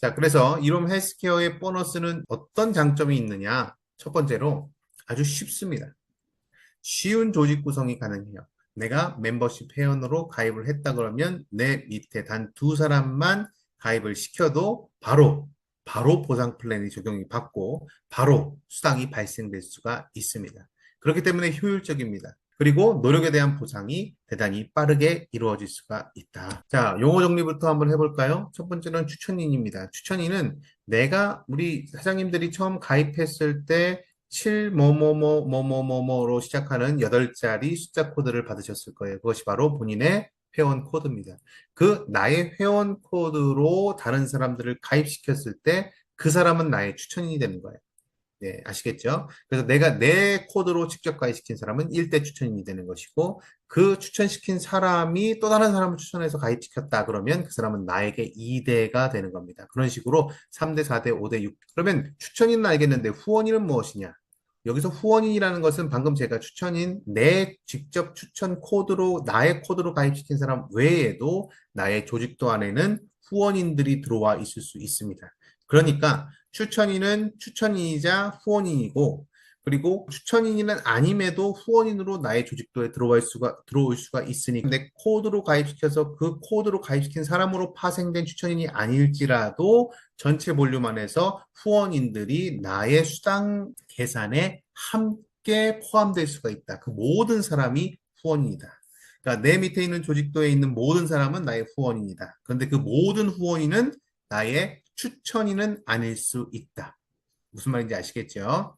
자, 그래서 이롬 헬스케어의 보너스는 어떤 장점이 있느냐? 첫 번째로 아주 쉽습니다. 쉬운 조직 구성이 가능해요. 내가 멤버십 회원으로 가입을 했다 그러면 내 밑에 단 두 사람만 가입을 시켜도 바로 바로 보상 플랜이 적용이 받고 바로 수당이 발생될 수가 있습니다. 그렇기 때문에 효율적입니다. 그리고 노력에 대한 보상이 대단히 빠르게 이루어질 수가 있다. 자, 용어 정리부터 한번 해볼까요? 첫 번째는 추천인입니다. 추천인은 내가 우리 사장님들이 처음 가입했을 때 7 뭐뭐뭐 뭐뭐뭐뭐로 시작하는 8자리 숫자 코드를 받으셨을 거예요. 그것이 바로 본인의 회원 코드입니다. 그 나의 회원 코드로 다른 사람들을 가입시켰을 때 그 사람은 나의 추천인이 되는 거예요. 네, 아시겠죠? 그래서 내가 내 코드로 직접 가입시킨 사람은 1대 추천인이 되는 것이고 그 추천시킨 사람이 또 다른 사람을 추천해서 가입시켰다 그러면 그 사람은 나에게 2대가 되는 겁니다. 그런 식으로 3대, 4대, 5대, 6. 그러면 추천인은 알겠는데 후원인은 무엇이냐? 여기서 후원인이라는 것은 방금 제가 추천인 내 직접 추천 코드로 나의 코드로 가입시킨 사람 외에도 나의 조직도 안에는 후원인들이 들어와 있을 수 있습니다. 그러니까 추천인은 추천인이자 후원인이고 그리고 추천인은 아님에도 후원인으로 나의 조직도에 들어올 수가 들어올 수가 있으니 내 코드로 가입시켜서 그 코드로 가입시킨 사람으로 파생된 추천인이 아닐지라도 전체 볼륨 안에서 후원인들이 나의 수당 계산에 함께 포함될 수가 있다. 그 모든 사람이 후원인이다. 그러니까 내 밑에 있는 조직도에 있는 모든 사람은 나의 후원인이다. 그런데 그 모든 후원인은 나의 추천인은 아닐 수 있다. 무슨 말인지 아시겠죠?